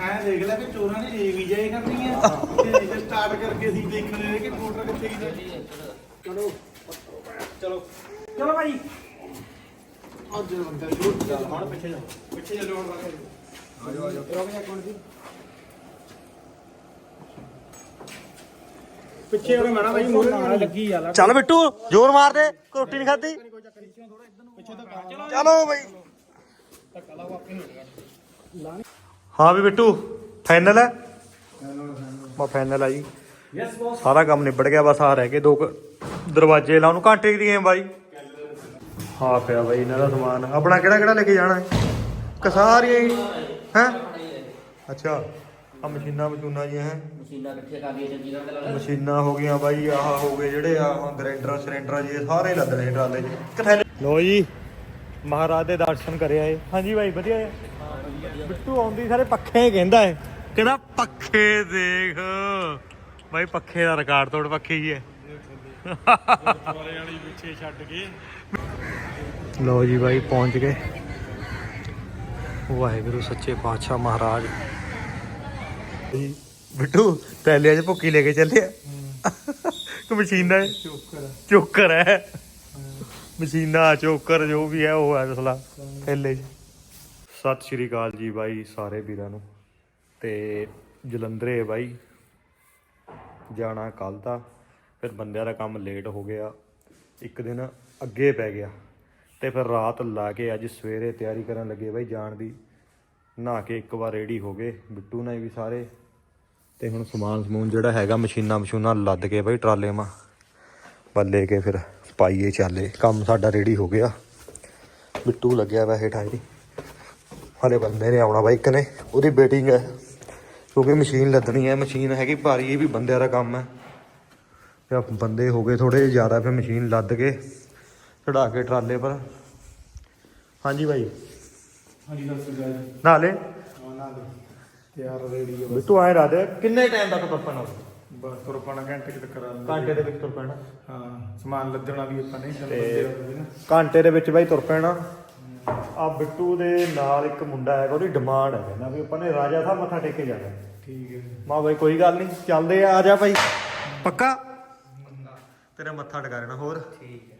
ਐ ਦੇਖ ਲੈ ਕਿ ਚੋਰਾਂ ਨੇ ਏ ਵੀ ਜਾਏ ਕਰਨੀ ਆ ਤੇ ਸਟਾਰਟ ਕਰਕੇ ਅਸੀਂ ਦੇਖਣੇ ਨੇ ਕਿ ਮੋਟਰ ਕਿੱਥੇ ਗਈ। ਚਲੋ। ਚਲੋ। ਚਲੋ ਭਾਈ। ਅੱਜ ਬੰਦਾ ਸ਼ੁਰੂ ਚੱਲ ਹੁਣ ਪਿੱਛੇ ਜਾ। ਪਿੱਛੇ ਚੱਲੋ ਹੁਣ ਬਾਕੀ ਆਜੋ ਆਜੋ। ਰੁਕ ਜਾ ਕੋਣ ਜੀ ਪਿੱਛੇ ਉਹਨੇ ਮਾਣਾ ਭਾਈ ਮੂਹਰੇ ਨਾਲ ਲੱਗੀ ਆ ਚੱਲ ਬਿੱਟੂ ਜ਼ੋਰ ਮਾਰ ਦੇ ਰੋਟੀ ਨਹੀਂ। ਖਾਦੀ ਚਲੋ ਬਈ ਹਾਂ ਵੀ ਬਿੱਟੂ ਫਾਈਨਲ ਹੈ? ਬਾ ਫਾਈਨਲ ਆ ਜੀ। ਯੈਸ ਬੌਸ ਸਾਰਾ ਕੰਮ ਨਿਬੜ ਗਿਆ ਬਸ ਆ ਰਹਿ ਗਏ ਦੋ ਕੁ ਦਰਵਾਜ਼ੇ ਲਾਉਣ ਨੂੰ ਘੰਟੇ ਦੀ ਗੇਮ ਬਾਈ। ਹਾਂ ਪਿਆ ਬਾਈ ਇਹਨਾਂ ਦਾ ਸਮਾਨ। ਆਪਣਾ ਕਿਹੜਾ ਕਿਹੜਾ ਲੈ ਕੇ ਜਾਣਾ ਹੈ? ਕਸਾਰੀਆਂ ਹੀ ਹੈ? ਅੱਛਾ ਆ ਮਸ਼ੀਨਾਂ ਮਸ਼ੂਨਾਂ ਜੀ ਹੈ? ਮਸ਼ੀਨਾਂ ਇਕੱਠੀਆਂ ਕਰ ਲਈਆਂ ਜੰਜੀਰਾਂ ਤੇ ਲਾ ਲੈ। ਮਸ਼ੀਨਾਂ ਹੋ ਗਈਆਂ ਬਾਈ ਆਹ ਹੋ ਗਏ ਜਿਹੜੇ ਆ ਗ੍ਰਾਈਂਡਰ ਸਿਲੰਡਰ ਜੀ ਇਹ ਸਾਰੇ ਲੱਦਣੇ ਟਰਾਲੇ 'ਚ ਕਿੱਥੇ ਲੋ ਜੀ ਮਹਾਰਾਜ ਦੇ ਦਰਸ਼ਨ ਕਰਿਆ ਏ ਹਾਂਜੀ ਬਾਈ ਵਧੀਆ ਹੈ। ਬਿੱਟੂ ਆਉਂਦੀ ਸਾਰੇ ਪੱਖੇ ਕਹਿੰਦਾ ਏ ਕਹਿੰਦਾ ਪੱਖੇ ਦੇਖ। ਬਾਈ ਪੱਖੇ ਦਾ ਰਿਕਾਰਡ ਤੋੜ ਪੱਖੇ ਹੀ ਹੈ। ਵਾਲੇ ਵਾਲੀ ਪਿੱਛੇ ਛੱਡ ਕੇ ਲੋ ਜੀ ਬਾਈ ਪਹੁੰਚ ਗਏ। ਵਾਹਿਗੁਰੂ ਸੱਚੇ ਪਾਤਸ਼ਾਹ ਮਹਾਰਾਜ। ਜੀ ਬਿੱਟੂ ਪਹਿਲੇ ਅੱਜ ਭੁੱਕੀ ਲੈ ਕੇ ਚੱਲਿਆ। ਕਿ ਮਸ਼ੀਨ ਹੈ ਚੋਕਰ ਚੋਕਰ ਹੈ। ਮਸ਼ੀਨਾ ਚੋਕਰ ਜੋ ਵੀ ਹੈ ਉਹ ਹੈ 'ਚ। ਸਤਿ ਸ਼੍ਰੀ ਅਕਾਲ ਜੀ ਬਾਈ, ਸਾਰੇ ਵੀਰਾਂ ਨੂੰ। ਤੇ ਜਲੰਧਰੇ ਬਾਈ। ਜਾਣਾ ਕੱਲ ਦਾ ਫਿਰ ਬੰਦਿਆਂ ਦਾ ਕੰਮ ਲੇਟ ਹੋ ਗਿਆ। ਇੱਕ ਦਿਨ ਅੱਗੇ ਪੈ ਗਿਆ। ਤੇ ਫਿਰ ਰਾਤ ਲਾ ਕੇ ਅੱਜ ਸਵੇਰੇ ਤਿਆਰੀ ਕਰਨ ਲੱਗੇ ਬਾਈ ਜਾਣ ਦੀ। ਨਹਾ ਕੇ ਇੱਕ ਵਾਰ ਰੈਡੀ ਹੋ ਗਏ, ਬਿੱਟੂ ਨਾਲ ਵੀ ਸਾਰੇ। ਤੇ ਹੁਣ ਸਮਾਨ ਸਮੂਨ ਜਿਹੜਾ ਹੈਗਾ, ਮਸ਼ੀਨਾਂ ਮਸ਼ੂਨਾਂ ਲੱਦ ਕੇ ਬਾਈ ਟਰਾਲੇ ਮਾ ਬੱਲੇ ਕੇ ਫਿਰ ਪਾਈਏ ਚਾਲੇ। ਕੰਮ ਸਾਡਾ ਰੈਡੀ ਹੋ ਗਿਆ। ਬਿੱਟੂ ਲੱਗਿਆ ਵਾ ਹੇਠਾਂ ਜੀ ਹਲੇ ਬੰਦੇ ਨੇ ਆਉਣਾ ਬਾਈ ਇੱਕ ਨੇ ਉਹਦੀ ਵੇਟਿੰਗ ਹੈ। ਕਿਉਂਕਿ ਮਸ਼ੀਨ ਲੱਦਣੀ ਹੈ ਮਸ਼ੀਨ ਹੈਗੀ ਭਾਰੀ ਇਹ ਵੀ ਬੰਦਿਆਂ ਦਾ ਕੰਮ ਹੈ। ਤੇ ਆਹ ਬੰਦੇ ਹੋ ਗਏ ਥੋੜੇ ਜ਼ਿਆਦਾ ਫਿਰ ਮਸ਼ੀਨ ਲੱਦ ਕੇ ਚੜਾ ਕੇ ਟਰਾਲੇ ਪਰ। ਹਾਂਜੀ ਬਾਈ। ਹਾਂਜੀ ਦੱਸ ਗਾਇ ਨਾਲੇ ਤਿਆਰ ਰੈਡੀ ਹੋ ਬਿੱਟੂ ਆਏ ਰਾਦੇ ਕਿੰਨੇ ਟਾਈਮ ਤੱਕ ਤੁਰਪਣਾ ਬਸ ਤੁਰ ਪਾਣਾ ਘੰਟੇ ਕਿਤੇ ਕਰਾ ਘੰਟੇ ਦੇ ਵਿੱਚ ਤੁਰ ਪੈਣਾ ਹਾਂ ਸਮਾਨ ਲੱਦਣਾ ਵੀ ਆਪਾਂ ਨਹੀਂ ਤੇ- ਘੰਟੇ ਦੇ ਵਿੱਚ ਬਾਈ ਤੁਰ ਪੈਣਾ ਆ ਬਿੱਟੂ ਦੇ ਨਾਲ ਇੱਕ ਮੁੰਡਾ ਹੈਗਾ ਉਹਦੀ ਡਿਮਾਂਡ ਹੈ ਕਹਿੰਦਾ ਵੀ ਆਪਾਂ ਨੇ ਰਾਜਾ ਸਾਹਿਬ ਮੱਥਾ ਟੇਕ ਕੇ ਜਾਣਾ। ਠੀਕ ਹੈ। ਮਾਂ ਬਾਈ ਕੋਈ ਗੱਲ ਨਹੀਂ ਚੱਲਦੇ ਆ ਆ ਜਾ ਭਾਈ। ਪੱਕਾ? ਤੇਰਾ ਮੱਥਾ ਟਿਕਾ ਲੈਣਾ ਹੋਰ? ਠੀਕ ਹੈ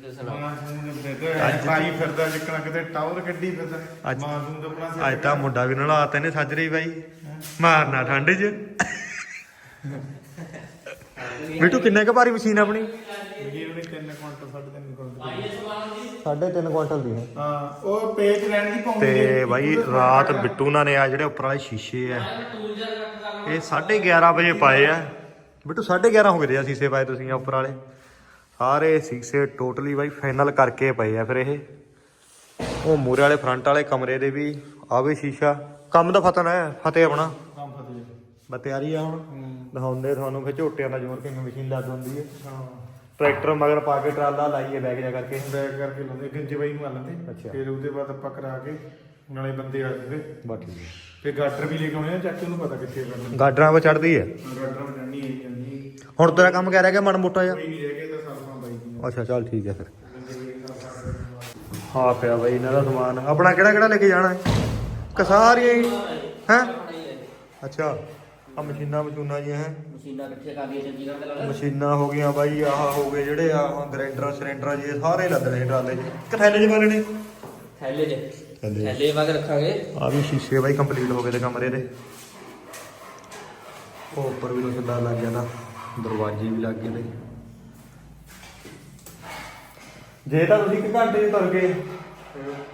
ਦੇ ਮਾਂ ਨੂੰ ਦੇ ਭਾਈ ਫਿਰਦਾ ਜਿੱਕਣਾ ਕਿਤੇ ਟਾਵਰ ਗੱਡੀ ਫਿਰਦਾ। ਅੱਜ- ਮਾਂ ਨੂੰ ਤਾਂ ਆਪਣਾ ਅੱਜ ਤਾਂ ਮੁੰਡਾ ਵੀ ਨਾਲ ਆਤੇ ਨੇ ਸੱਜਰੀ ਬਾਈ। ਮਾਰਨਾ ਠੰਡ 'ਚ। ਬਿੱਟੂ ਕਿੰਨੇ ਕੁ ਭਾਰੀ ਮਸ਼ੀਨ ਆਪਣੀ? ਜੀ ਉਹਨੇ 3 ਕੁਇੰਟਲ ਸਾਢੇ ਤਿੰਨ ਕੁਇੰਟਲ। ਸਾਢੇ 3 ਕੁਇੰਟਲ ਦੀ ਹੈ। ਹਾਂ ਉਹ ਪੇਜ ਲੈਣ ਦੀ ਪਾਉਂਦੀ ਤੇ ਬਾਈ ਰਾਤ ਬਿੱਟੂ ਨਾਲ ਨੇ ਆ ਜਿਹੜੇ ਉੱਪਰ ਵਾਲੇ ਸ਼ੀਸ਼ੇ ਆ। ਇਹ 11:30 ਵਜੇ ਪਾਏ ਆ। ਬਿੱਟੂ 11:30 ਹੋ ਗਏ ਆ ਸ਼ੀਸ਼ੇ ਪਾਏ ਤੁਸੀਂ ਆ ਉੱਪਰ ਵਾਲੇ। ਸਾਰੇ ਸ਼ੀਸ਼ੇ ਟੋਟਲੀ ਬਾਈ ਫਾਈਨਲ ਕਰਕੇ ਪਏ ਆ ਫਿਰ ਇਹ। ਉਹ ਮੂਰੇ ਵਾਲੇ ਫਰੰਟ ਵਾਲੇ ਕਮਰੇ ਦੇ ਵੀ ਆ ਵੀ ਸ਼ੀਸ਼ਾ। ਕੰਮ ਦਾ ਫਤਨ ਹੈ ਫਤਿਹ ਆਪਣਾ। ਕੰਮ ਫਤਿਹ ਬਸ ਤਿਆਰੀ ਆ ਹੁਣ। ਦਿਖਾਉਂਦੇ ਤੁਹਾਨੂੰ ਫਿਰ ਝੋਟਿਆਂ ਦਾ ਜ਼ੋਰ ਕਿਵੇਂ ਮਸ਼ੀਨ ਲੱਗ ਹੁੰਦੀ ਹੈ। ਹਾਂ। ਟਰੈਕਟਰ ਮਗਰ ਪਾ ਕੇ ਟਰਾਲਾ ਲਾਈਏ ਬੈਗ ਜਾ ਕਰਕੇ। ਬੈਕ ਕਰਕੇ ਲਾਉਂਦੇ ਗੰਜੇ ਬਾਈ ਨੂੰ ਆ ਲੈਂਦੇ। ਅੱਛਾ। ਫਿਰ ਉਹਦੇ ਬਾਅਦ ਆਪਾਂ ਕਰਾ ਕੇ ਨਾਲੇ ਬੰਦੇ ਆ ਜਾਂਦੇ। ਬਸ ਠੀਕ ਹੈ। ਫਿਰ ਗਾਟਰ ਵੀ ਲੈ ਕੇ ਆਉਣੇ ਆ ਚੱਕ ਉਹਨੂੰ ਪਤਾ ਕਿੱਥੇ ਕਰਨਾ। ਗਾਡਰਾਂ 'ਤੇ ਚੜਦੀ ਹੈ? ਗਾਟਰ ਬਣਾਣੀ ਆਈ ਜਾਂਦੀ ਹੁਣ ਤੇਰਾ ਕੰਮ ਕਹਿ ਰਿਹਾ ਕਿ ਮਨ ਮੋਟਾ ਜਿਹਾ? ਕੋਈ ਨਹੀਂ ਰਹਿ ਗਿਆ ਤਾਂ ਸਾਫਾਂ ਬਾਈ ਦੀ ਅੱਛਾ ਚੱਲ ਠੀਕ ਹੈ ਫਿਰ। ਹਾਂ ਪਿਆ ਬਾਈ ਇਹਨਾਂ ਦਾ ਸਮਾਨ। ਆਪਣਾ ਕਿਹੜਾ ਕਿਹੜਾ ਲੈ ਕੇ ਜਾਣਾ ਹੈ? ਕਸਾਰੀਆਂ ਹੀ ਹੈ? ਅੱਛਾ। ਆ ਮਸ਼ੀਨਾਂ ਮਸ਼ੂਨਾਂ ਜੀ ਹੈ। ਮਸ਼ੀਨਾਂ ਇਕੱਠੀਆਂ ਕਰ ਲਈਆਂ ਜੰਜੀਰਾਂ ਤੇ ਲਾ ਲੈ ਮਸ਼ੀਨਾਂ ਹੋ ਗਈਆਂ ਬਾਈ ਆਹ ਹੋ ਗਏ ਜਿਹੜੇ ਆ ਗ੍ਰਾਈਂਡਰ ਸਿਲੰਡਰ ਜੀ ਇਹ ਸਾਰੇ ਲੱਦਣੇ ਟਰਾਲੇ 'ਚ ਕਿ ਥੈਲੇ 'ਚ ਪਾਣੇ ਥੈਲੇ 'ਚ ਥੈਲੇ। ਥੈਲੇ ਵਗ ਰੱਖਾਂਗੇ। ਆ ਵੀ ਸ਼ੀਸ਼ੇ ਬਾਈ ਕੰਪਲੀਟ ਹੋ ਗਏ ਤੇ ਕਮਰੇ ਦੇ। ਉਹ ਉੱਪਰ ਵੀ ਲੋਸ਼ਦਾਰ ਲੱਗ ਗਿਆ ਨਾ ਦਰਵਾਜ਼ੇ ਵੀ ਲੱਗ ਗਏ ਨੇ ਜੇ ਤਾਂ ਤੁਸੀਂ ਇੱਕ ਘੰਟੇ 'ਚ ਤੁਰ ਗਏ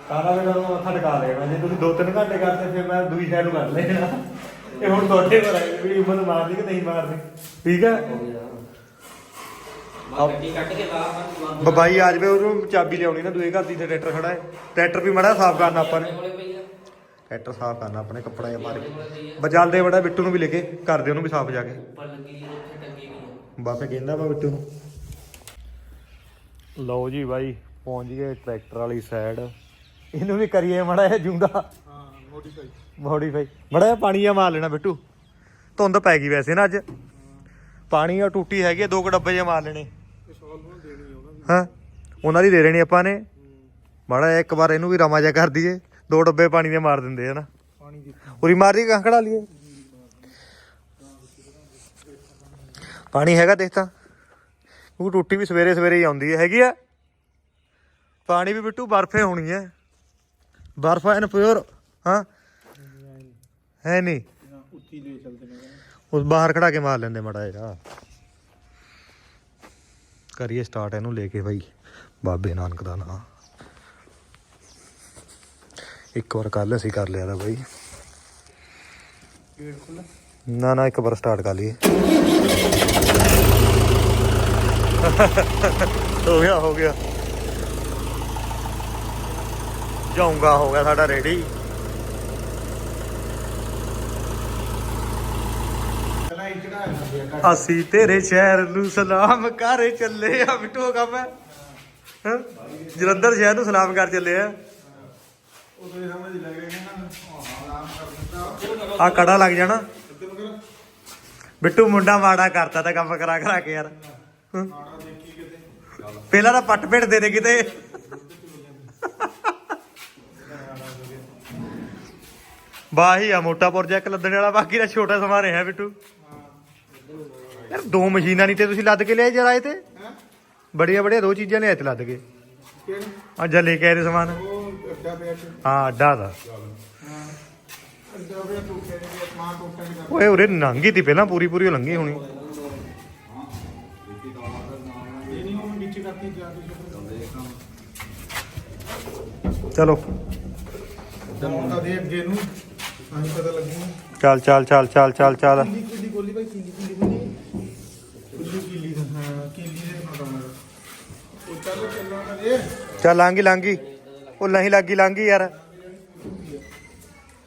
ਤਾਂ ਤਾਂ ਫਿਰ ਤੁਹਾਨੂੰ ਮੱਥਾ ਟਿਕਾ ਲੈਣਾ ਜੇ ਤੁਸੀਂ 2-3 ਘੰਟੇ ਕਰਦੇ ਫਿਰ ਮੈਂ ਦੂਜੀ ਸਾਈਡ ਨੂੰ ਕਰ ਲੈਣਾ ਇਹ ਹੁਣ ਤੁਹਾਡੇ ਪਰ ਹੈ ਵੀ ਹਿੰਮਤ ਮਾਰਨੀ ਕਿ ਨਹੀਂ ਮਾਰਨੀ ਠੀਕ ਹੈ ਗੱਡੀ ਕੱਢ ਕੇ ਬਾਹਰ ਬਬਾਈ ਆ ਜਵੇ ਉਹਨੂੰ ਚਾਬੀ ਲਿਆਉਣੀ ਨਾ ਦੂਏ ਘਰ ਦੀ ਤੇ ਟਰੈਕਟਰ ਖੜਾ ਹੈ। ਟਰੈਕਟਰ ਵੀ ਮੜਾ ਸਾਫ਼ ਕਰਨਾ ਆਪਾਂ ਨੇ। ਕੋਲੇ ਟਰੈਕਟਰ ਸਾਫ਼ ਕਰਨਾ ਆਪਣੇ ਕੱਪੜਾ ਜਿਹਾ ਮਾਰ ਕੇ ਬਜਾਲਦੇ ਬੜਾ ਬਿੱਟੂ ਨੂੰ ਵੀ ਲੈ ਕੇ ਕਰਦੇ ਉਹਨੂੰ ਵੀ ਸਾਫ਼ ਜਾ ਕੇ। ਉੱਪਰ ਲੱਗੀ ਜੀ ਉੱਥੇ ਟੰਗੀ ਵੀ ਆ। ਬਾਪੇ ਕਹਿੰਦਾ ਵਾ ਬਿੱਟੂ ਨੂੰ। ਲਓ ਜੀ ਬਾਈ ਪਹੁੰਚ ਗਏ ਟਰੈਕਟਰ ਵਾਲੀ ਸਾਈਡ ਇਹਨੂੰ ਵੀ ਕਰੀਏ ਮੜਾ ਜਿਹਾ ਜੁੰਦਾ ਹਾਂ ਮੋਡੀਫਾਈ ਮੋਡੀਫਾਈ ਮੜਾ ਪਾਣੀ ਆ ਮਾਰ ਲੈਣਾ ਬਿੱਟੂ। ਧੁੰਦ ਪੈ ਗਈ ਵੈਸੇ ਨਾ ਅੱਜ। ਪਾਣੀ ਆ ਟੂਟੀ ਹੈਗੀ ਦੋ ਕੁ ਡੱਬੇ ਜੇ ਮਾਰ ਲੈਣੇ। ਹਾਂ ਉਹਨਾਂ ਦੀ ਦੇ ਦੇਣੀ ਆਪਾਂ ਨੇ। ਮਾੜਾ ਇੱਕ ਵਾਰ ਇਹਨੂੰ ਵੀ ਰਮਾ ਜਾ ਕਰ ਦਈਏ। ਦੋ ਡੱਬੇ ਪਾਣੀ ਦੇ ਮਾਰ ਦਿੰਦੇ ਆ ਨਾ। ਪਾਣੀ ਦੀ ਉਰੀ ਮਾਰੀ ਕਾਂ ਖੜਾ ਲਈਏ। ਪਾਣੀ ਹੈਗਾ ਦੇਖ ਤਾਂ। ਉਹ ਟੁੱਟੀ ਵੀ ਸਵੇਰੇ ਸਵੇਰੇ ਹੀ ਆਉਂਦੀ ਹੈ। ਹੈਗੀ ਆ? ਪਾਣੀ ਵੀ ਬਿੱਟੂ ਬਰਫੇ ਹੋਣੀ ਹੈ। ਬਰਫ ਐਨ ਪਿਓਰ ਹਾਂ? ਹੈ ਨਹੀਂ। ਉੱਤੀ ਲੈ ਚੱਲਦੇ ਨੇ। ਉਸ ਬਾਹਰ ਖੜਾ ਕੇ ਮਾਰ ਲੈਂਦੇ ਮੜਾ ਜਿਹਾ। ਕਰੀਏ ਸਟਾਰਟ ਇਹਨੂੰ ਲੈ ਕੇ ਬਾਈ। ਬਾਬੇ ਨਾਨਕ ਦਾ ਨਾਮ ਇੱਕ ਵਾਰ ਕੱਲ ਅਸੀਂ ਕਰ ਲਿਆ ਤਾਂ ਬਾਈ। ਨਾ ਨਾ ਇੱਕ ਵਾਰ ਸਟਾਰਟ ਕਰ ਲਈਏ। ਹੋ ਗਿਆ ਹੋ ਗਿਆ। ਜਾਊਂਗਾ, ਹੋ ਗਿਆ ਸਾਡਾ ਰੈਡੀ ਅਸੀਂ ਤੇਰੇ ਸ਼ਹਿਰ ਨੂੰ ਸਲਾਮ ਕਰ ਚੱਲੇ ਆ ਬਿੱਟੂ ਕੰਮ ਹੈ। ਜਲੰਧਰ ਸ਼ਹਿਰ ਨੂੰ ਸਲਾਮ ਕਰ ਚੱਲੇ ਆ। ਆਹ ਆ ਕੜਾ ਲੱਗ ਜਾਣਾ। ਬਿੱਟੂ ਮੁੰਡਾ ਮਾੜਾ ਕਰਤਾ ਤਾਂ ਕੰਮ ਕਰਾ ਕਰਾ ਕੇ ਯਾਰ। ਪਹਿਲਾਂ ਤਾਂ ਪੱਟ ਭੇਟ ਦੇ ਦੇ ਕਿਤੇ। ਬਾਹੀ ਆ ਮੋਟਾ ਪ੍ਰੋਜੈਕਟ ਲੱਦਣ ਵਾਲਾ ਬਾਕੀ ਦਾ ਛੋਟਾ ਸਮਾਨ ਹੈ ਬਿੱਟੂ। ਯਾਰ ਦੋ ਮਸ਼ੀਨਾਂ ਨਹੀਂ ਤੇ ਤੁਸੀਂ ਲੱਦ ਕੇ ਲਿਆਏ ਜਰਾ ਇਹ ਤੇ? ਹੈ ਬੜੀਆਂ ਬੜੀਆਂ ਦੋ ਚੀਜ਼ਾਂ ਲਿਆਏ ਤੇ ਲੱਦ ਕੇ। ਆ ਜਾ ਲੈ ਕੇ ਆਏ ਤੇ ਸਮਾਨ। ਹਾਂ ਅੱਡਾ ਦਾ। ਓਏ ਉਰੇ ਲੰਘੀ ਤੀ ਪਹਿਲਾਂ ਪੂਰੀ ਪੂਰੀ ਲੰਘੀ ਹੋਣੀ। ਚਲੋ। ਦਮੋਂਦਾ ਦੇ ਅੱਗੇ ਨੂੰ। ਆਹੀਂ ਪਤਾ ਲੱਗੂ ਚੱਲ ਚੱਲ ਚੱਲ ਚੱਲ ਚੱਲ ਚੱਲ। ਕਿੱਲੀ ਕਿੱਲੀ ਗੋਲੀ ਭਾਈ ਕਿੱਲੀ ਕਿੱਲੀ ਗੋਲੀ ਕਿੱਲੀ ਕਿੱਲੀ ਦਾ ਹਾਂ ਕਿੱਲੀ ਦੇ ਨਾਲ ਕੰਮ ਉਹ ਚੱਲ ਚੱਲਣਾ ਤਾਂ ਇਹ ਚੱਲ ਲਾਂਗੀ ਲਾਂਗੀ। ਉਹ ਨਹੀਂ ਲੱਗੀ ਲਾਂਗੀ ਯਾਰ।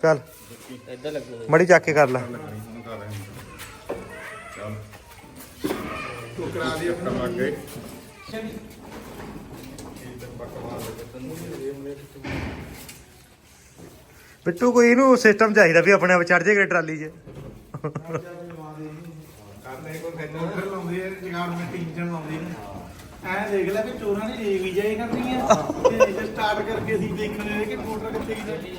ਚੱਲ। ਇੱਧਰ ਲੱਗੂ ਮੜੀ ਚੱਕ ਕੇ ਕਰ ਲੈ। ਤੂੰ ਕਰਾ ਦੀ ਆਪਣਾ। ਲੱਗ ਗਏ ਬਿੱਟੂ, ਕੋਈ ਇਹਨੂੰ ਸਿਸਟਮ ਚਾਹੀਦਾ ਵੀ ਆਪਣੇ ਆਪ ਚੜ ਜਾਏਗਾ ਟਰਾਲੀ 'ਚ। ਕਰਨੇ ਕੋਈ ਫੈਨਰ ਲਾਉਂਦੇ ਆ ਜਗਾੜ ਮੈਂ ਟੀਚਰ ਲਾਉਂਦੇ ਨੇ ਐ ਦੇਖ ਲੈ ਵੀ ਚੋਰਾਂ ਨੇ ਏ ਵੀ ਜਾਏ ਕਰਨੀ ਆ ਤੇ ਜੇ ਸਟਾਰਟ ਕਰਕੇ ਅਸੀਂ ਦੇਖਣੇ ਨੇ ਕਿ ਮੋਟਰ ਕਿੱਥੇ ਗਈ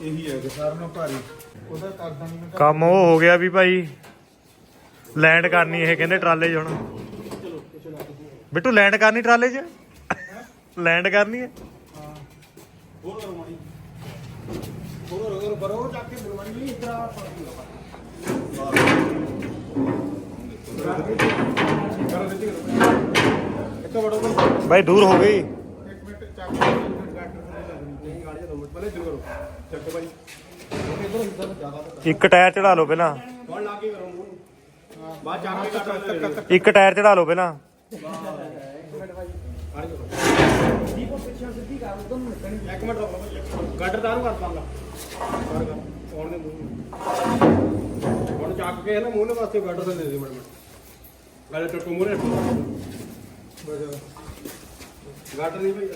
ਇਹੀ ਹੈ ਕਿ ਸਾਰਿਆਂ ਨਾਲੋਂ ਭਾਰੀ ਉਹਦਾ ਕਰਦਾ ਨਹੀਂ ਕੰਮ ਉਹ ਹੋ ਗਿਆ ਵੀ ਭਾਈ ਲੈਂਡ ਕਰਨੀ ਇਹ ਕਹਿੰਦੇ ਟਰਾਲੇ 'ਚ ਹੁਣ। ਬਿੱਟੂ ਲੈਂਡ ਕਰਨੀ ਟਰਾਲੇ 'ਚ? ਲੈਂਡ ਕਰਨੀ ਹੈ? ਹੋਰ ਕਰੋ ਮਾੜੀ ਜਾ ਕੇ ਇੱਕ ਵੜੋ ਬਈ ਦੂਰ ਹੋ ਗਈ। ਇੱਕ ਮਿੰਟ ਚੱਕ ਗਾਟਰ ਨਹੀਂ ਗਾੜੀ ਦੋ ਮਿੰਟ ਪਹਿਲੇ ਦਿਲ ਕਰੋ ਚੱਕੋ ਭਾਈ ਉਹ ਇਧਰ ਇਧਰ ਜ਼ਿਆਦਾ ਇੱਕ ਟਾਇਰ ਚੜਾ ਲਓ ਪਹਿਲਾਂ। ਲਾ ਕੇ ਕਰੋ ਬਾਅਦ ਜਾ ਕੇ ਇੱਕ ਟਾਇਰ ਚੜਾ ਲਓ ਪਹਿਲਾਂ। ਇੱਕ ਮਿੰਟ ਰੁਕੋ ਭਾਈ ਗਾਟਰ ਤਾਂ ਨੂੰ ਕਰ ਪਾਂਗਾ ਕਰ ਕਰ। ਕੌਣ ਨੇ ਮੂੰਹ ਹੁਣ ਚੱਕ ਕੇ ਨਾ ਮੂੰਹ ਨੇ ਵਾਸਤੇ ਗਾਟਰ ਤੇ ਦੇ ਦੇ ਮਿੰਟ ਮਿੰਟ। ਗਾਟਰ ਟੱਕੋ ਮੂੰਹ ਬਸ ਗਾਟਰ ਨਹੀਂ ਭਾਈ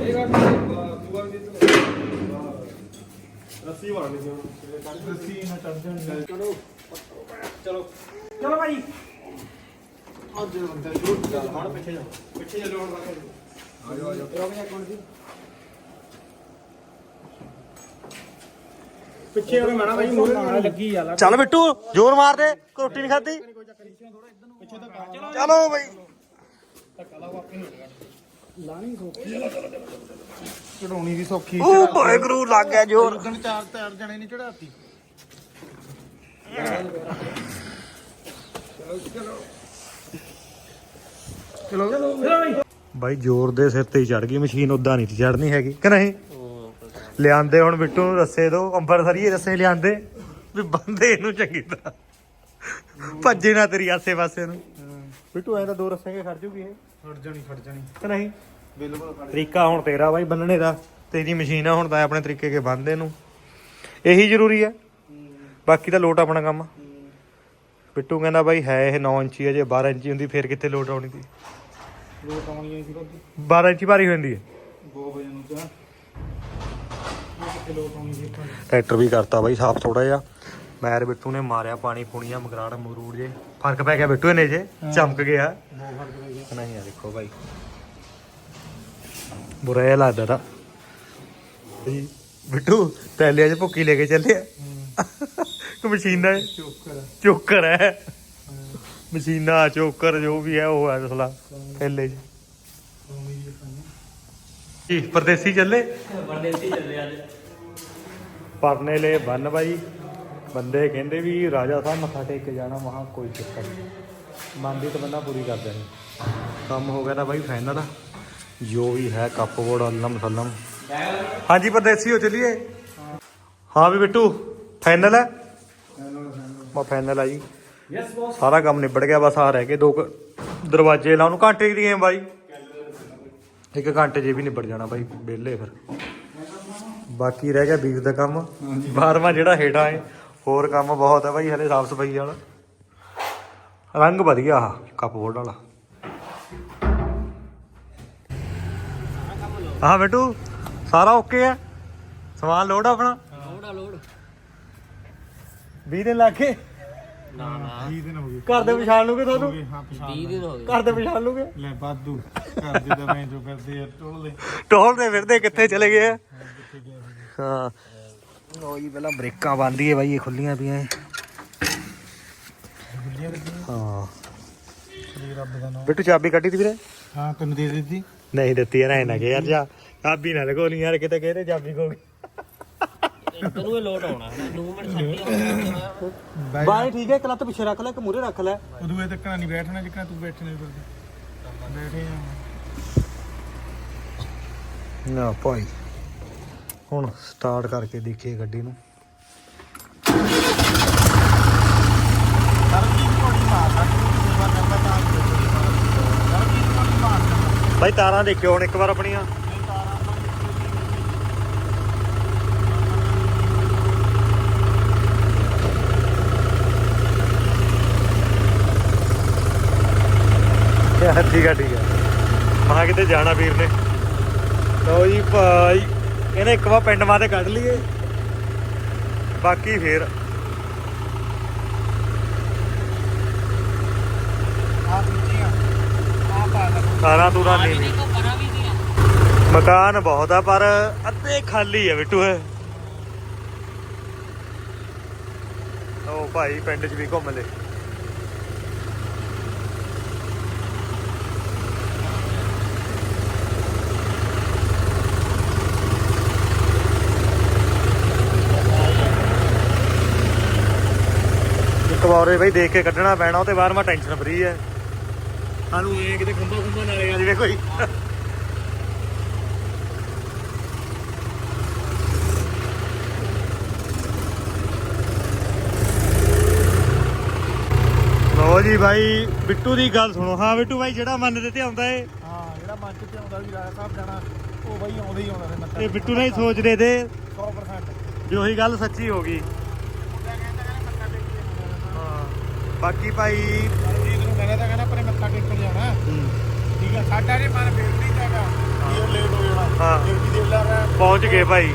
ਇਹ ਗਾਟਰ ਦੂਆ ਵੀ ਦੇ ਰੱਸੀ ਵਾੜਨੀ ਸੀ ਰੱਸੀ ਨਾ ਚੜ ਜਾਣ। ਚਲੋ। ਚਲੋ। ਚਲੋ ਭਾਈ। ਅੱਜ ਬੰਦਾ ਜੋਰ ਚੱਲ। ਹੁਣ ਪਿੱਛੇ ਜਾ। ਪਿੱਛੇ ਚੱਲੋ ਹੁਣ ਬਾਕੀ ਆ ਜਾਓ ਆ ਜਾਓ। ਰੁਕ ਜਾ ਕੌਣ ਸੀ ਪਿੱਛੇ ਉਹਨੇ ਮੈਣਾ ਭਾਈ ਮੂਹਰੇ ਲੱਗੀ ਆ ਚੱਲ ਬਿੱਟੂ ਜ਼ੋਰ ਮਾਰ ਦੇ ਰੋਟੀ ਨਹੀਂ ਤਾਂ ਚਲੋ ਬਈ। ਚੜਾਉਣੀ ਵੀ ਸੌਖੀ। ਉਹ ਵਾਹਿਗੁਰੂ ਲੱਗ ਗਿਆ ਜ਼ੋਰ। ਉਦੋਂ ਚਾਰ ਚਾਰ ਜਣੇ ਨਹੀਂ ਚੜਾਤੀ ਚਲੋ ਚਲੋ। ਬਾਈ ਜ਼ੋਰ ਦੇ ਸਿਰ ਤੇ ਹੀ ਚੜ ਗਈ ਮਸ਼ੀਨ ਉਦਾਂ ਨਹੀਂ ਚੜਨੀ ਹੈਗੀ ਕਿ ਨਹੀਂ? ਲਿਆਂਦੇ ਹੁਣ ਬਿੱਟੂ ਨੂੰ ਰੱਸੇ ਦੋ ਅੰਬਰਸਰੀਏ ਰੱਸੇ ਲਿਆਂਦੇ। ਵੀ ਬੰਦੇ ਇਹਨੂੰ ਚੰਗੀ ਤਰ੍ਹਾਂ ਭੱਜੇ ਨਾ ਤੇਰੀ ਆਸੇ ਪਾਸੇ ਨੂੰ। ਬਿੱਟੂ ਐ ਤਾਂ ਦੋ ਰੱਸੇ ਕੇ ਖੜ ਜੂਗੀ ਇਹ। ਖੜ ਜਾਣੀ ਖੜ ਜਾਣੀ। ਕਿ ਨਹੀਂ? ਬਿਲਕੁਲ ਤਰੀਕਾ ਹੁਣ ਤੇਰਾ ਬਾਈ ਬੰਨਣੇ ਦਾ। ਤੇਰੀ ਮਸ਼ੀਨ ਆ ਹੁਣ ਤਾਂ ਆਪਣੇ ਤਰੀਕੇ ਕੇ ਬੰਨਦੇ ਨੂੰ। ਇਹੀ ਜ਼ਰੂਰੀ ਆ। ਬਾਕੀ ਤਾਂ ਲੋਟ ਆਪਣਾ ਕੰਮ। ਬਿੱਟੂ ਕਹਿੰਦਾ ਬਾਈ ਹੈ ਇਹ 9 ਇੰਚੀ ਹੈ ਜੇ 12 ਇੰਚੀ ਹੁੰਦੀ ਫੇਰ ਕਿੱਥੇ ਲੋਟ ਆਉਣੀ ਸੀ? ਲੋਟ ਆਉਣੀਆਂ ਸੀ ਬੱਦੀ 12 ਇੰਚੀ ਭਾਰੀ ਹੋ ਜਾਂਦੀ ਹੈ। 2 ਵਜੇ ਨੂੰ ਟਰੈਕਟਰ ਵੀ ਕਰਤਾ ਬਾਈ ਸਾਫ਼ ਥੋੜਾ ਜਿਹਾ। ਮੈਰ ਬਿੱਟੂ ਨੇ ਮਾਰਿਆ ਪਾਣੀ ਪੂਣੀਆਂ ਮਗਰਾੜ ਮਰੂੜ ਜੇ। ਫ਼ਰਕ ਪੈ ਗਿਆ ਬਿੱਟੂ ਇਹਨੇ ਜੇ ਚਮਕ ਗਿਆ। ਬਹੁਤ ਫ਼ਰਕ ਪੈ ਗਿਆ। ਨਹੀਂ ਆ ਦੇਖੋ ਬਾਈ। ਬੁਰਾ ਜਿਹਾ ਲੱਗਦਾ ਤਾਂ। ਜੀ ਬਿੱਟੂ ਤੈਲਿਆਂ 'ਚ ਭੁੱਕੀ ਲੈ ਕੇ ਚੱਲਿਆ। ਕਿ ਮਸ਼ੀਨਾਂ ਹੈ ਚੋਕਰ। ਚੋਕਰ ਹੈ। ਮਸ਼ੀਨਾਂ ਚੋਕਰ ਜੋ ਵੀ ਹੈ ਉਹ ਹੈ ਅਸਲਾ ਥੈਲੇ 'ਚ। ਕੀ ਪਰਦੇਸੀ ਚੱਲੇ? ਪਰਦੇਸੀ ਚੱਲੇ ਅੱਜ। ਪਰਨੇ ਲੈ ਬੰਨ ਬਾਈ। ਬੰਦੇ ਕਹਿੰਦੇ ਵੀ ਰਾਜਾ ਸਾਹਿਬ ਮੱਥਾ ਟੇਕ ਕੇ ਜਾਣਾ, ਮਹਾ ਕੋਈ ਚੱਕਰ ਨਹੀਂ। ਮਨ ਦੀ ਤਮੰਨਾ ਪੂਰੀ ਕਰ ਦੇਣੀ ਕੰਮ ਹੋ ਗਿਆ ਤਾਂ ਬਾਈ ਫਾਈਨਲ ਜੋ ਵੀ ਹੈ ਕੱਪ ਬੋਰਡ ਅਲਮ ਸਲਮ। ਹਾਂਜੀ ਪਰਦੇਸੀ, ਹੋ ਚਲਿਏ? ਹਾਂ ਵੀ ਬਿੱਟੂ ਫਾਈਨਲ ਹੈ? ਮਾ ਫਾਈਨਲ ਆ ਜੀ। ਯੈਸ ਬੌਸ ਸਾਰਾ ਕੰਮ ਨਿਬੜ ਗਿਆ, ਬਸ ਆ ਰਹਿ ਗਏ ਦੋ ਦਰਵਾਜ਼ੇ ਲਾਉਣ। ਨੂੰ ਘੰਟੇ ਦੀ ਗੇਮ ਬਾਈ। ਇੱਕ ਘੰਟੇ ਜੇ ਵੀ ਨਿਬੜ ਜਾਣਾ ਬਾਈ, ਵਿਹਲੇ ਫਿਰ। ਬਾਕੀ ਰਹਿ ਗਿਆ ਬੀਜ ਦਾ ਕੰਮ। ਬਾਰਵਾਂ ਜਿਹੜਾ ਹੇਠਾਂ ਹੈ ਹੋਰ ਕੰਮ ਬਹੁਤ ਹੈ ਬਾਈ ਹਲੇ ਸਾਫ਼ ਸਫ਼ਾਈ ਵਾਲਾ। ਰੰਗ ਵਧੀਆ ਆ ਕੱਪ ਬੋਰਡ ਵਾਲਾ। ਹਾਂ ਬੇਟੂ ਸਾਰਾ ਓਕੇ ਹੈ ਸਮਾਨ ਲੋਡ ਆ ਆਪਣਾ? ਲੋੜ ਆ ਲੋੜ 20 ਦਿਨ ਲੱਗੇ ਨਾ ਨਾ। 20 ਦਿਨ ਹੋ ਗਏ। ਘਰ ਦੇ ਪਛਾਣ ਲੂਗੇ ਤੁਹਾਨੂੰ? ਹੋ ਗਏ ਹਾਂ ਪਛਾਣ 20 ਦਿਨ ਹੋ ਗਏ। ਘਰ ਦੇ ਪਛਾਣ ਲੂਗੇ? ਲੈ ਬਾਦੂ ਘਰ ਦੇ ਦਵੇਂ ਜੋ ਕਰਦੇ ਆ ਟੋਲਦੇ ਟੋਲਦੇ ਫਿਰਦੇ ਕਿੱਥੇ ਚਲੇ ਗਏ ਆ? ਕਿੱਥੇ ਗਏ? ਸੀ ਹਾਂ। ਉਹ ਜੀ ਪਹਿਲਾਂ ਬ੍ਰੇਕਾਂ ਬੰਦੀ ਹੈ ਬਾਈ ਇਹ ਖੁੱਲੀਆਂ ਪਈਆਂ ਇਹ। ਗੁੱਲੀਆਂ ਦੇ ਹਾਂ। ਸ੍ਰੀ ਰੱਬ ਦਾ ਨਾਮ। ਬਿੱਟੂ ਚਾਬੀ ਕੱਢੀ ਤੀ ਵੀਰੇ? ਹਾਂ ਤੈਨੂੰ ਦੇ ਦਿੱਤੀ। ਨਹੀਂ ਦਿੱਤੀ ਨਾ ਇਹਨਾਂ ਕੇ ਯਾਰ ਜਾ। ਚਾਬੀ ਨਾ ਲਗੋ ਨਹੀਂ ਯਾਰ ਕਿਤੇ ਕਹਿੰਦੇ ਚਾਬੀ ਕੋ ਤੈਨੂੰ ਇਹ ਲੋਡ ਆਉਣਾ 2 ਮਿੰਟ ਛੱਡੀ ਬਾਈ ਠੀਕ ਹੈ ਇੱਕ ਲੱਤ ਪਿੱਛੇ ਰੱਖ ਲੈ ਇੱਕ ਮੂਰੇ ਰੱਖ ਲੈ। ਉਦੋਂ ਇਹ ਤੱਕ ਨਹੀਂ ਬੈਠਣਾ ਜਿੱਕਣਾ ਤੂੰ ਬੈਠੇ ਨਹੀਂ ਕਰਦੇ ਬੈਠੇ ਆ। ਨਾ ਭਾਈ। ਹੁਣ ਸਟਾਰਟ ਕਰਕੇ ਦੇਖੀਏ ਗੱਡੀ ਨੂੰ। ਸਰਬਜੀਤ ਤਾਰਾਂ ਦੇਖਿਓ ਹੁਣ ਇੱਕ ਵਾਰ ਆਪਣੀਆਂ। ਠੀਕ ਆ ਠੀਕ ਆ। ਮਹਾ ਕਿਤੇ ਜਾਣਾ ਵੀਰ ਨੇ। ਲਓ ਜੀ ਭਾਈ। ਇਹਨੇ ਇੱਕ ਵਾਰ ਪਿੰਡ ਮਾਤੇ ਕੱਢ ਲਈਏ। ਬਾਕੀ ਫੇਰ। ਤਾਰਾਂ ਤੂਰਾਂ ਨਹੀਂ ਨਹੀਂ। ਦੇਖੋ ਪਰਾਂ ਵੀ ਨਹੀਂ ਆ ਮਕਾਨ ਬਹੁਤ ਆ ਪਰ ਅੱਧੇ ਖਾਲੀ ਆ ਬਿੱਟੂ ਹੈ ਉਹ ਭਾਈ ਪਿੰਡ 'ਚ ਵੀ ਘੁੰਮ ਲੈ। ਇੱਕ ਵਾਰੇ ਬਈ ਦੇਖ ਕੇ ਕੱਢਣਾ ਪੈਣਾ ਉਹ ਤੇ ਬਾਅਦ ਮਾ ਟੈਨਸ਼ਨ ਫਰੀ ਹੈ ਸਾਨੂੰ ਇਹ ਕਿਤੇ ਖੰਭਾ ਖੰਭਾ ਨਾ ਆ ਜਿਵੇਂ ਕੋਈ। ਲੋ ਜੀ ਬਾਈ ਬਿੱਟੂ ਦੀ ਗੱਲ ਸੁਣੋ। ਹਾਂ ਬਿੱਟੂ ਬਾਈ ਜਿਹੜਾ ਮੰਨ ਦੇ ਤੇ ਆਉਂਦਾ ਏ। ਹਾਂ ਜਿਹੜਾ ਮਨ ਚ ਆਉਂਦਾ ਵੀ ਰਾਜਾ ਸਾਹਿਬ ਜਾਣਾ ਉਹ ਬਈ ਆਉਂਦਾ ਹੀ ਆਉਂਦਾ ਨੇ ਮੱਥਾ ਇਹ ਬਿੱਟੂ ਨੇ ਹੀ ਸੋਚਦੇ ਤੇ। 100% ਵੀ ਉਹੀ ਗੱਲ ਸੱਚੀ ਹੋ ਗਈ ਮੁੰਡਾ ਕਹਿੰਦਾ ਕਹਿੰਦਾ ਮੱਥਾ ਟੇਕ ਕੇ ਜਾਣਾ ਹਾਂ ਬਾਕੀ ਭਾਈ ਸਰਬਜੀਤ ਨੂੰ ਕਹਿੰਦਾ ਤਾਂ ਕਹਿੰਦਾ ਪਰੇ ਮੱਥਾ ਟੇਕਣ ਜਾਣਾ। ਠੀਕ ਹੈ ਸਾਡਾ ਨੇ ਮਨ ਫੇਰ ਨਹੀਂ ਜਾਗਾ ਇਹ ਲੇਟ ਹੋ ਜਾਣਾ। ਹਾਂ। ਫਿਰ ਵੀ ਦੇਖ ਲਾ ਰਿਹਾ। ਪਹੁੰਚ ਗਏ ਭਾਈ।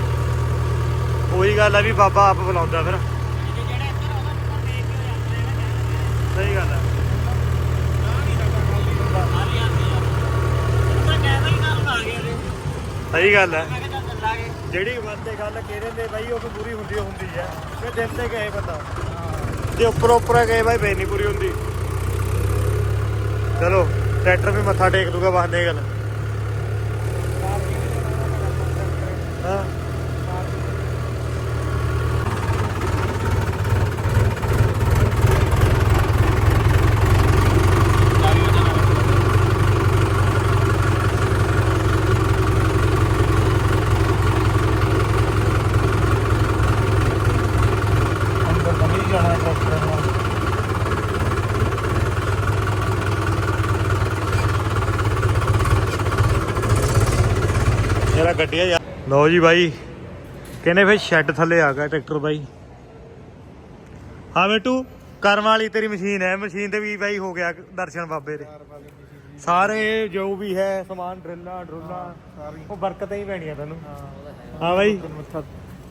ਉਹੀ ਗੱਲ ਆ ਵੀ ਬਾਬਾ ਆਪ ਬੁਲਾਉਂਦਾ ਫਿਰ। ਸਹੀ ਗੱਲ ਆ। ਆ। ਆ ਹੀ ਆ ਸਹੀ ਗੱਲ ਜਿਹੜੀ ਮਨ ਤੇ ਗੱਲ ਕਹਿੰਦੇ ਨੇ ਬਾਈ ਉਹ ਤਾਂ ਪੂਰੀ ਹੁੰਦੀ ਹੁੰਦੀ ਹੈ ਫਿਰ ਦਿਲ ਤੇ ਗਏ ਬੰਦਾ। ਜੇ ਉੱਪਰ ਉੱਪਰ ਗਏ ਬਾਈ, ਫੇਰ ਨਹੀਂ ਪੂਰੀ ਹੁੰਦੀ। ਚਲੋ, ਟਰੈਕਟਰ ਵੀ ਮੱਥਾ ਟੇਕ ਦੂਗਾ, ਬਾਹਨੇ ਗੱਲ ਹਾਂ ਅੰਦਰ ਤਾਂ ਨਹੀਂ ਜਾਣਾ ਟਰੈਕਟਰ ਨਾਲ ਮੇਰਾ ਗੱਡੀ ਆ ਯਾਰ ਲਓ ਜੀ ਬਾਈ। ਕਹਿੰਦੇ ਫੇ ਸ਼ੈੱਡ ਥੱਲੇ ਆ ਗਿਆ ਟਰੈਕਟਰ ਬਾਈ। ਹਾਂ ਬੇਟੂ ਕਰਮ ਵਾਲੀ ਤੇਰੀ ਮਸ਼ੀਨ ਹੈ। ਮਸ਼ੀਨ ਤੇ ਵੀ ਬਾਈ ਹੋ ਗਿਆ ਦਰਸ਼ਨ ਬਾਬੇ ਦੇ। ਸਾਰੇ ਜੋ ਵੀ ਹੈ ਸਮਾਨ ਡਰਿੱਲਾਂ ਡਰੁੱਲਾਂ ਸਾਰੀ ਉਹ ਬਰਕਤਾਂ ਹੀ ਪੈਣੀਆਂ ਤੈਨੂੰ। ਹਾਂ ਹਾਂ। ਬਾਈ।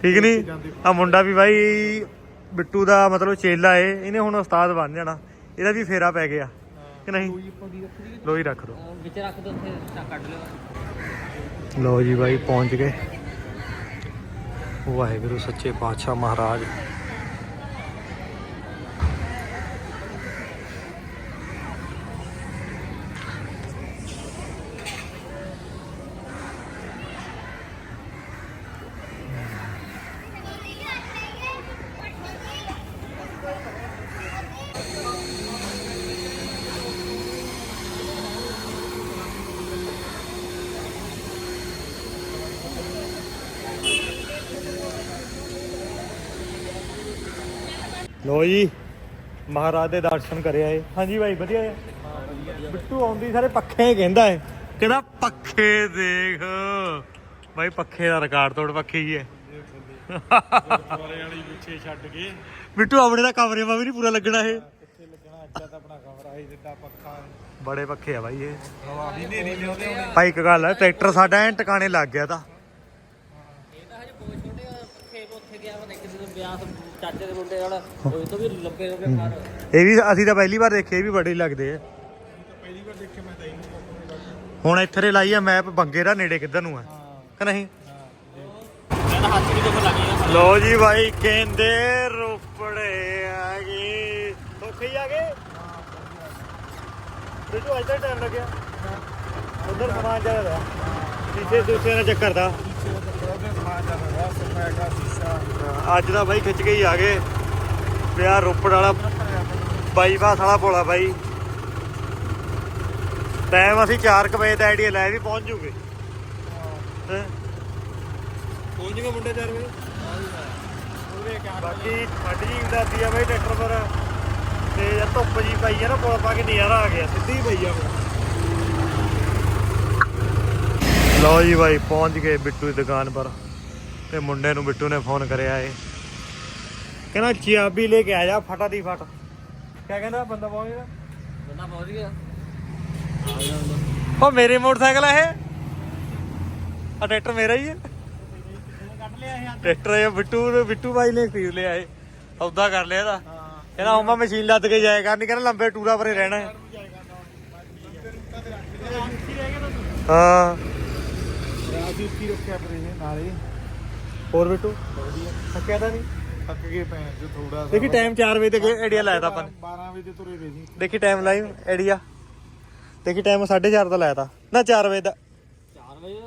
ਠੀਕ ਨਹੀਂ ਆ ਮੁੰਡਾ ਵੀ ਬਾਈ ਬਿੱਟੂ ਦਾ ਮਤਲਬ ਚੇਲਾ ਏ। ਇਹਨੇ ਹੁਣ ਉਸਤਾਦ ਬਣ ਜਾਣਾ। ਇਹਦਾ ਵੀ ਫੇਰਾ ਪੈ ਗਿਆ। ਕਿ ਨਹੀਂ? ਲੋਈ ਰੱਖ ਦੋ ਵਿੱਚ ਰੱਖ ਦੋ ਉੱਥੇ ਕੱਢ ਲਿਓ। ਲਓ ਜੀ ਬਾਈ ਪਹੁੰਚ ਗਏ। ਵਾਹਿਗੁਰੂ ਸੱਚੇ ਪਾਤਸ਼ਾਹ ਮਹਾਰਾਜ। ਲੋ ਜੀ, ਮਹਾਰਾਜ ਦੇ ਦਰਸ਼ਨ ਕਰਿਆ ਏ ਹਾਂਜੀ ਭਾਈ, ਵਧੀਆ ਹੈ। ਬਿੱਟੂ ਆਉਂਦੀ, ਸਾਰੇ ਪੱਖੇ ਕਹਿੰਦਾ ਏ ਕਹਿੰਦਾ, ਪੱਖੇ ਦੇਖ। ਭਾਈ, ਪੱਖੇ ਦਾ ਰਿਕਾਰਡ ਤੋੜ ਪੱਖੇ ਹੀ ਹੈ ਕਮਰੇ ਵਾਲੀ ਪਿੱਛੇ ਛੱਡ ਕੇ ਬਿੱਟੂ, ਆਪਣੇ ਦਾ ਕਮਰੇ ਮਾ ਵੀ ਨਹੀਂ ਪੂਰਾ ਲੱਗਣਾ ਇਹ। ਕਿੱਥੇ ਲੱਗਣਾ ਅੱਜਾ ਤਾਂ ਆਪਣਾ ਕਮਰਾ ਹੀ ਜਿੱਦਾਂ ਪੱਖਾ ਬੜੇ ਪੱਖੇ ਆ ਭਾਈ ਇਹ। ਹਵਾ ਵੀ ਨੇਰੀ ਲਿਆਉਂਦੇ ਉਹਨੇ ਭਾਈ, ਇੱਕ ਗੱਲ ਹੈ, ਟਰੈਕਟਰ ਸਾਡਾ ਐਨ ਟਿਕਾਣੇ ਲੱਗ ਗਿਆ ਤਾਂ। ਇਹ ਤਾਂ ਹਜੇ ਬਹੁਤ ਛੋਟੇ ਪੱਖੇ ਉੱਥੇ ਗਿਆ ਵਾ ਕਿਸੇ ਦੇ ਵਿਆਹ ਚਾਚੇ ਦੇ ਮੁੰਡੇ ਨਾਲ ਉਹ ਤੋਂ ਵੀ ਲੱਗੇ ਲੱਗੇ ਘਰ। ਇਹ ਵੀ ਅਸੀਂ ਤਾਂ ਪਹਿਲੀ ਵਾਰ ਦੇਖੇ ਇਹ ਵੀ ਬੜੇ ਲੱਗਦੇ ਆ। ਪਹਿਲੀ ਵਾਰ ਦੇਖੇ ਮੈਂ ਤਾਂ ਇਹਨੂੰ ਹੁਣ ਇੱਥੇ ਦੇ ਲਾਈ ਆ ਮੈਪ ਬੰਗੇ ਦਾ ਨੇੜੇ ਕਿੱਧਰ ਨੂੰ ਆ? ਕਿ ਨਹੀਂ? ਲੋ ਜੀ ਭਾਈ ਕਹਿੰਦੇ ਰੋਪੜੇ ਆ ਗਏ। ਉੱਥੇ ਆ ਗਏ? ਬਿੱਟੂ ਅੱਜ ਤੱਕ ਟਾਈਮ ਲੱਗਿਆ। ਉਧਰ ਸਮਾਨ ਜ਼ਿਆਦਾ ਪਿੱਛੇ ਦੂਸਰੇ ਨਾਲ ਚੱਕਰ ਦਾ। ਅੱਜ ਦਾ ਬਾਈ ਖਿੱਚ ਕੇ ਹੀ ਆ ਗਏ। ਪਿਆ ਰੋਪੜ ਵਾਲਾ ਬਾਈਪਾਸ ਵਾਲਾ ਪੋਲਾ ਬਾਈ। ਟਾਈਮ ਅਸੀਂ 4 ਵਜੇ ਦਾ ਆਈਡੀਆ ਲੈ ਵੀ ਪਹੁੰਚ ਜੂਗੇ? ਪਹੁੰਚ ਜੂਗੇ ਮੁੰਡੇ 4 ਵਜੇ? ਬਾਕੀ ਠੰਡ ਜੀ ਦੱਸਦੀ ਆ ਬਾਈ ਟਰੈਕਟਰ ਪਰ। ਤੇ ਧੁੱਪ ਜੀ ਪਈ ਆ ਨਾ ਪੁਲ ਪਾ ਕੇ ਨਜ਼ਾਰਾ ਆ ਗਿਆ ਸਿੱਧੀ ਪਈ ਆ ਲਓ ਜੀ ਬਾਈ ਪਹੁੰਚ ਗਏ ਬਿੱਟੂ ਦੀ ਦੁਕਾਨ ਪਰ। ਤੇ ਮੁੰਡੇ ਨੂੰ ਬਿੱਟੂ ਨੇ ਫੋਨ ਕਰਿਆ ਏ। ਕਹਿੰਦਾ ਚਾਬੀ ਲੈ ਕੇ ਆ ਜਾ ਫਟਾ ਦੀ ਫਟ। ਕਿਆ ਕਹਿੰਦਾ ਬੰਦਾ ਪਹੁੰਚ ਗਿਆ? ਬੰਦਾ ਪਹੁੰਚ ਗਿਆ। ਉਹ ਮੇਰੇ ਮੋਟਰਸਾਈਕਲ ਆ ਇਹ? ਆ ਟਰੈਕਟਰ ਮੇਰਾ ਹੀ ਹੈ। ਟਰੈਕਟਰ ਇਹ ਬਿੱਟੂ ਨੇ ਬਿੱਟੂ ਬਾਈ ਨੇ ਖਰੀਦ ਲਿਆ ਇਹ ਸੌਦਾ ਕਰ ਲਿਆ ਇਹਦਾ। ਕਹਿੰਦਾ ਹੁਣ ਮੈਂ ਮਸ਼ੀਨ ਲੱਦ ਕੇ ਜਾਇਆ ਕਰਨੀ ਕਹਿੰਦਾ ਲੰਬੇ ਟੂਰਾ ਪਰੇ ਰਹਿਣਾ ਹੈ। ਕੀ ਰੱਖਿਆ ਪਰ ਇਹ ਨਾਲੇ ਹੋਰ ਬਿੱਟੂ? ਥੱਕਿਆ ਤਾਂ ਨਹੀਂ? ਥੱਕ ਗਏ ਪਏ ਜੋ ਥੋੜਾ ਦੇਖੀ ਟਾਈਮ 4 ਵਜੇ ਤੱਕ ਆਈਡੀਆ ਲਾਇਆ ਤਾਂ ਆਪਾਂ ਨੇ। 12 ਵਜੇ ਤੁਰੇ ਗਏ ਸੀ। ਦੇਖੀ ਟਾਈਮ ਲਾਈਵ ਆਈਡੀਆ। ਦੇਖੀ ਟਾਈਮ 4:30 ਦਾ ਲਾਇਆ ਤਾਂ। ਨਾ 4 ਵਜੇ ਦਾ। 4 ਵਜੇ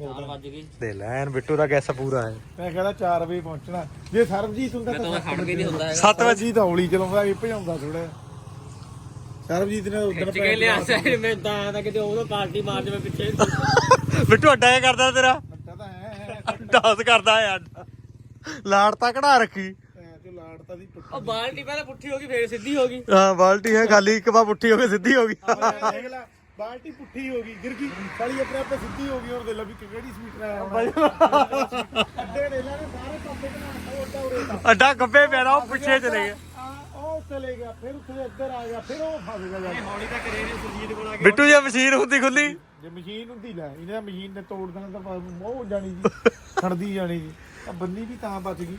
4 ਵੱਜ ਗਏ। ਦੇ ਲੈਣ ਬਿੱਟੂ ਦਾ ਗੈਸ ਪੂਰਾ ਹੈ। ਮੈਂ ਕਹਿੰਦਾ 4 ਵਜੇ ਪਹੁੰਚਣਾ। ਜੇ ਸਰਬਜੀਤ ਹੁੰਦਾ ਮੈਂ ਤਾਂ ਖੜ ਕੇ ਨਹੀਂ ਹੁੰਦਾ ਹੈਗਾ 7 ਵਜੇ। ਤਾਂ ਹੌਲੀ ਚਲਾਉਂਦਾ ਇਹ ਭਜਾਉਂਦਾ ਥੋੜਾ ਸਰਬਜੀਤ ਨੇ ਉਦੋਂ ਕੇ ਲਿਆ ਮੈਂ ਤਾਂ ਆਇਆ ਤਾਂ ਕਿਤੇ ਉਹਨੂੰ ਪਾਰਟੀ ਮਾਰ ਜਾਵੇ ਪਿੱਛੇ। ਬਿੱਟੂ ਅੱਡਾ ਇਹ ਕਰਦਾ ਤੇਰਾ। ਬੱਚਾ ਤਾਂ ਹੈ ਡਾਂਸ ਕਰਦਾ ਹੈ ਅੱਡਾ। ਲਾੜ ਤਾਂ ਕਢਾ ਰੱਖੀ। ਐ ਤੇ ਲਾੜਤਾ ਦੀ ਉਹ ਬਾਲਟੀ ਪਹਿਲਾਂ ਪੁੱਠੀ ਹੋ ਗਈ ਫੇਰ ਸਿੱਧੀ ਹੋ ਗਈ। ਹਾਂ ਬਾਲਟੀ ਹੈ ਖਾਲੀ ਇੱਕ ਵਾਰ ਪੁੱਠੀ ਹੋ ਕੇ ਸਿੱਧੀ ਹੋ ਗਈ। ਬਾਲਟੀ ਪੁੱਠੀ ਹੋ ਗਈ ਗਿਰ ਗਈ। ਸਾਲੀ ਆਪਣੇ ਆਪੇ ਸਿੱਧੀ ਹੋ ਗਈ ਔਰ ਦੇ ਲਾ ਵੀ ਕਿਹੜੀ ਸਪੀਡ ਨਾਲ ਨੇ ਸਾਰੇ ਕੰਪੇ ਬਣਾ ਉਹ ਅੱਡਾ ਉਰੇ ਅੱਡਾ ਗੱਬੇ ਪਿਆ ਉਹ ਪਿੱਛੇ ਚਲੇ ਗਿਆ। ਚਲੇ ਗਿਆ ਫਿਰ ਉੱਥੇ ਇੱਧਰ ਆ ਗਿਆ ਫਿਰ ਉਹ ਫਸ ਗਿਆ। ਹੌਲੀ ਤਾਂ ਕਰੇ ਨੇ ਸੁਰਜੀਤ ਕੋਲ ਆ ਬਿੱਟੂ ਜੇ ਮਸ਼ੀਨ ਹੁੰਦੀ ਖੁੱਲੀ? ਜੇ ਮਸ਼ੀਨ ਹੁੰਦੀ ਲੈ, ਇਹਨੇ ਮਸ਼ੀਨ ਨੇ ਤੋੜ ਦੇਣਾ ਤਾਂ ਮੋਹ ਜਾਣੀ ਜੀ ਖੜਦੀ ਜਾਣੀ ਜੀ। ਆ ਬੰਨੀ ਵੀ ਤਾਂ ਬਚ ਗਈ।